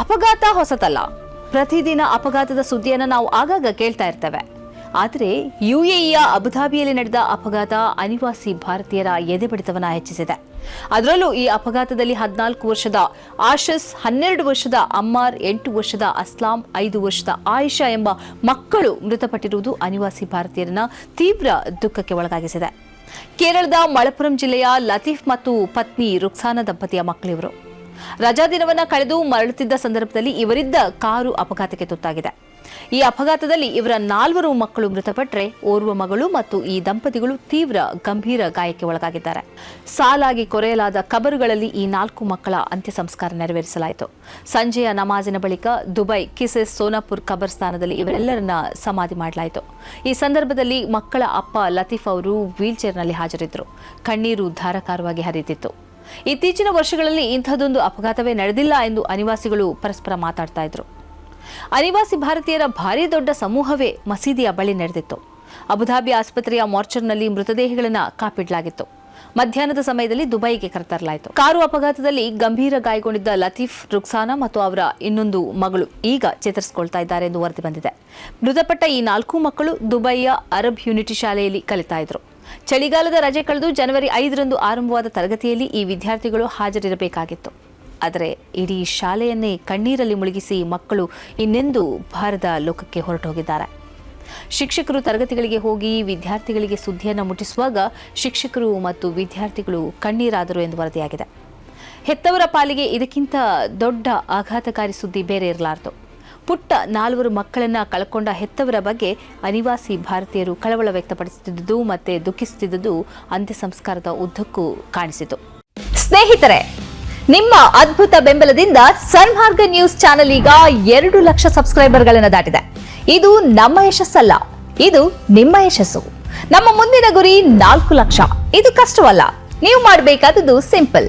ಅಪಘಾತ ಹೊಸತಲ್ಲ. ಪ್ರತಿದಿನ ಅಪಘಾತದ ಸುದ್ದಿಯನ್ನು ನಾವು ಆಗಾಗ ಕೇಳ್ತಾ ಇರ್ತೇವೆ. ಆದರೆ ಯುಎಇಯ ಅಬುಧಾಬಿಯಲ್ಲಿ ನಡೆದ ಅಪಘಾತ ಅನಿವಾಸಿ ಭಾರತೀಯರ ಎದೆಬಡಿತವನ್ನ ಹೆಚ್ಚಿಸಿದೆ. ಅದರಲ್ಲೂ ಈ ಅಪಘಾತದಲ್ಲಿ ಹದಿನಾಲ್ಕು ವರ್ಷದ ಆಶಸ್, ಹನ್ನೆರಡು ವರ್ಷದ ಅಮ್ಮಾರ್, ಎಂಟು ವರ್ಷದ ಅಸ್ಲಾಂ, ಐದು ವರ್ಷದ ಆಯಿಷಾ ಎಂಬ ಮಕ್ಕಳು ಮೃತಪಟ್ಟಿರುವುದು ಅನಿವಾಸಿ ಭಾರತೀಯರನ್ನ ತೀವ್ರ ದುಃಖಕ್ಕೆ ಒಳಗಾಗಿಸಿದೆ. ಕೇರಳದ ಮಳಪುರಂ ಜಿಲ್ಲೆಯ ಲತೀಫ್ ಮತ್ತು ಪತ್ನಿ ರುಕ್ಸಾನ ದಂಪತಿಯ ಮಕ್ಕಳಿವರು. ರಜಾ ದಿನವನ್ನ ಕಳೆದು ಮರಳುತ್ತಿದ್ದ ಸಂದರ್ಭದಲ್ಲಿ ಇವರಿದ್ದ ಕಾರು ಅಪಘಾತಕ್ಕೆ ತುತ್ತಾಗಿದೆ. ಈ ಅಪಘಾತದಲ್ಲಿ ಇವರ ನಾಲ್ವರು ಮಕ್ಕಳು ಮೃತಪಟ್ಟರೆ ಓರ್ವ ಮಗಳು ಮತ್ತು ಈ ದಂಪತಿಗಳು ತೀವ್ರ ಗಂಭೀರ ಗಾಯಕ್ಕೆ ಒಳಗಾಗಿದ್ದಾರೆ. ಸಾಲಾಗಿ ಕೊರೆಯಲಾದ ಕಬರುಗಳಲ್ಲಿ ಈ ನಾಲ್ಕು ಮಕ್ಕಳ ಅಂತ್ಯ ಸಂಸ್ಕಾರ ನೆರವೇರಿಸಲಾಯಿತು. ಸಂಜೆಯ ನಮಾಜಿನ ಬಳಿಕ ದುಬೈ, ಕಿಸೆಸ್, ಸೋನಾಪುರ್ ಕಬರ್ಸ್ಥಾನದಲ್ಲಿ ಇವರೆಲ್ಲರನ್ನ ಸಮಾಧಿ ಮಾಡಲಾಯಿತು. ಈ ಸಂದರ್ಭದಲ್ಲಿ ಮಕ್ಕಳ ಅಪ್ಪ ಲತೀಫ್ ಅವರು ವೀಲ್ಚೇರ್ನಲ್ಲಿ ಹಾಜರಿದ್ದರು. ಕಣ್ಣೀರು ಧಾರಾಕಾರವಾಗಿ ಹರಿಯುತ್ತಿತ್ತು. ಇತ್ತೀಚಿನ ವರ್ಷಗಳಲ್ಲಿ ಇಂಥದ್ದೊಂದು ಅಪಘಾತವೇ ನಡೆದಿಲ್ಲ ಎಂದು ಅನಿವಾಸಿಗಳು ಪರಸ್ಪರ ಮಾತಾಡ್ತಾ ಇದ್ರು. ಅನಿವಾಸಿ ಭಾರತೀಯರ ಭಾರಿ ದೊಡ್ಡ ಸಮೂಹವೇ ಮಸೀದಿಯ ಬಳಿ ನಡೆದಿತ್ತು ಅಬುಧಾಬಿ ಆಸ್ಪತ್ರೆಯ ಮಾರ್ಚರ್ನಲ್ಲಿ ಮೃತದೇಹಗಳನ್ನು ಕಾಪಿಡಲಾಗಿತ್ತು. ಮಧ್ಯಾಹ್ನದ ಸಮಯದಲ್ಲಿ ದುಬೈಗೆ ಕರೆತರಲಾಯಿತು. ಕಾರು ಅಪಘಾತದಲ್ಲಿ ಗಂಭೀರ ಗಾಯಗೊಂಡಿದ್ದ ಲತೀಫ್, ರುಕ್ಸಾನಾ ಮತ್ತು ಅವರ ಇನ್ನೊಂದು ಮಗಳು ಈಗ ಚೇತರಿಸಿಕೊಳ್ತಾ ಇದ್ದಾರೆ ಎಂದು ವರದಿ ಬಂದಿದೆ. ಮೃತಪಟ್ಟ ಈ ನಾಲ್ಕು ಮಕ್ಕಳು ದುಬೈಯ ಅರಬ್ ಯೂನಿಟಿ ಶಾಲೆಯಲ್ಲಿ ಕಲಿತಾ ಇದ್ರು. ಚಳಿಗಾಲದ ರಜೆ ಕಳೆದು ಜನವರಿ ಐದರಂದು ಆರಂಭವಾದ ತರಗತಿಯಲ್ಲಿ ಈ ವಿದ್ಯಾರ್ಥಿಗಳು ಹಾಜರಿರಬೇಕಾಗಿತ್ತು. ಆದರೆ ಇಡೀ ಶಾಲೆಯನ್ನೇ ಕಣ್ಣೀರಲ್ಲಿ ಮುಳುಗಿಸಿ ಮಕ್ಕಳು ಇನ್ನೆಂದು ಭಾರದ ಲೋಕಕ್ಕೆ ಹೊರಟೋಗಿದ್ದಾರೆ. ಶಿಕ್ಷಕರು ತರಗತಿಗಳಿಗೆ ಹೋಗಿ ವಿದ್ಯಾರ್ಥಿಗಳಿಗೆ ಸುದ್ದಿಯನ್ನು ಮುಟ್ಟಿಸುವಾಗ ಶಿಕ್ಷಕರು ಮತ್ತು ವಿದ್ಯಾರ್ಥಿಗಳು ಕಣ್ಣೀರಾದರು ಎಂದು ವರದಿಯಾಗಿದೆ. ಹೆತ್ತವರ ಪಾಲಿಗೆ ಇದಕ್ಕಿಂತ ದೊಡ್ಡ ಆಘಾತಕಾರಿ ಸುದ್ದಿ ಬೇರೆ ಇರಲಾರದು. ಪುಟ್ಟ ನಾಲ್ವರು ಮಕ್ಕಳನ್ನ ಕಳ್ಕೊಂಡ ಹೆತ್ತವರ ಬಗ್ಗೆ ಅನಿವಾಸಿ ಭಾರತೀಯರು ಕಳವಳ ವ್ಯಕ್ತಪಡಿಸುತ್ತಿದ್ದುದು ಮತ್ತೆ ದುಃಖಿಸುತ್ತಿದ್ದುದು ಅಂತ್ಯ ಸಂಸ್ಕಾರದ ಉದ್ದಕ್ಕೂ ಕಾಣಿಸಿತು. ಸ್ನೇಹಿತರೆ, ನಿಮ್ಮ ಅದ್ಭುತ ಬೆಂಬಲದಿಂದ ಸನ್ಮಾರ್ಗ ನ್ಯೂಸ್ ಚಾನೆಲ್ ಈಗ ಎರಡು ಲಕ್ಷ ಸಬ್ಸ್ಕ್ರೈಬರ್ಗಳನ್ನು ದಾಟಿದೆ. ಇದು ನಮ್ಮ ಯಶಸ್ಸಲ್ಲ, ಇದು ನಿಮ್ಮ ಯಶಸ್ಸು. ನಮ್ಮ ಮುಂದಿನ ಗುರಿ ನಾಲ್ಕು ಲಕ್ಷ. ಇದು ಕಷ್ಟವಲ್ಲ, ನೀವು ಮಾಡಬೇಕಾದದ್ದು ಸಿಂಪಲ್.